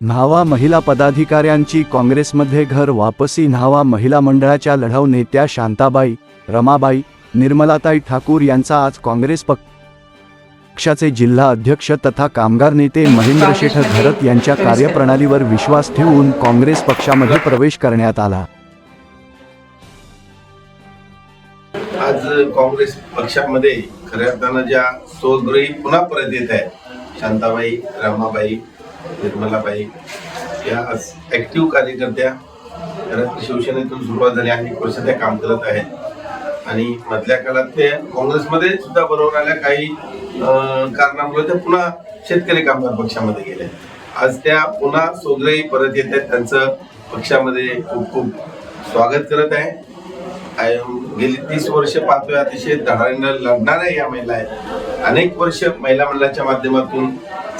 न्हावा महिला पदाधिकाऱ्यांची काँग्रेसमध्ये घर वापसी न्हावा महिला मंडळाच्या लढाऊ नेत्या शांताबाई रमाबाई निर्मलाताई ठाकूर यांचा आज काँग्रेस पक्षाचे जिल्हा अध्यक्ष तथा कामगार नेते महेंद्र शेठ घरत यांच्या कार्यप्रणालीवर विश्वास ठेवून काँग्रेस पक्षामध्ये प्रवेश करण्यात आला. आज काँग्रेस पक्षामध्ये खऱ्या अर्थानं ज्या स्वगृही पुन्हा परत येत आहेत शांताबाई रमाबाई निर्मलाबाई. या आज ऍक्टिव्ह कार्यकर्त्या शिवसेनेतून सुरुवात झाली अनेक वर्ष त्या काम करत आहेत. आणि मधल्या काळात ते काँग्रेसमध्ये सुद्धा बरोबर आल्या. काही कारणामुळे ते पुन्हा शेतकरी कामगार पक्षामध्ये गेले. आज त्या पुन्हा सोगरेही परत येत आहेत. त्यांचं पक्षामध्ये खूप खूप स्वागत करत आहे. आय- गेली तीस वर्ष पाहतोय. अतिशय धडाडीनं लढणाऱ्या या महिला आहेत. अनेक वर्ष महिला मंडळाच्या माध्यमातून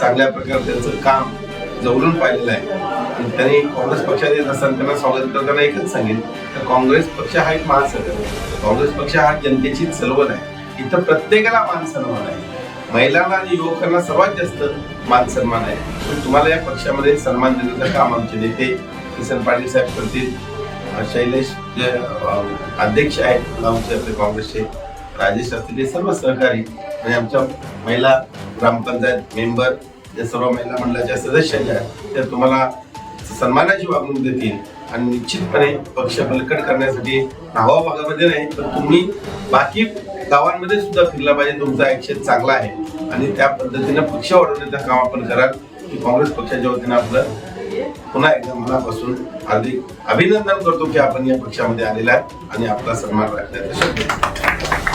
चांगल्या प्रकारे त्यांचं काम जवळून पाहिलेलं आहे. त्यांनी काँग्रेस पक्षात येत असताना त्यांना स्वागत करताना एकच सांगेन तर काँग्रेस पक्ष हा एक महासंघ आहे. काँग्रेस पक्ष हा जनतेची चळवळ आहे. इथं प्रत्येकाला मान सन्मान आहे. महिलांना आणि युवकांना सर्वात जास्त मान सन्मान आहे. पण तुम्हाला या पक्षामध्ये सन्मान देण्याचं काम आमचे नेते किसन पाटील साहेब करतील. शैलेश जे अध्यक्ष आहेत आमचे आपले काँग्रेसचे राजेश असतील हे सर्व सहकारी आणि आमच्या महिला ग्रामपंचायत मेंबर या सर्व महिला मंडळाच्या सदस्य ज्या त्या तुम्हाला सन्मानाची वागणूक देतील आणि निश्चितपणे पक्ष बलकट करण्यासाठी नावा भागामध्ये नाही तर तुम्ही बाकी गावांमध्ये सुद्धा फिरला पाहिजे तुमचा ॲक्शन चांगला आहे. आणि त्या पद्धतीनं पक्ष वाढवण्याचं काम आपण कराल की काँग्रेस पक्षाच्या वतीनं आपलं पुन्हा एकदा मनापासून हार्दिक अभिनंदन करतो की आपण या पक्षामध्ये आलेला आहे आणि आपला सन्मान राखण्याचा शक्य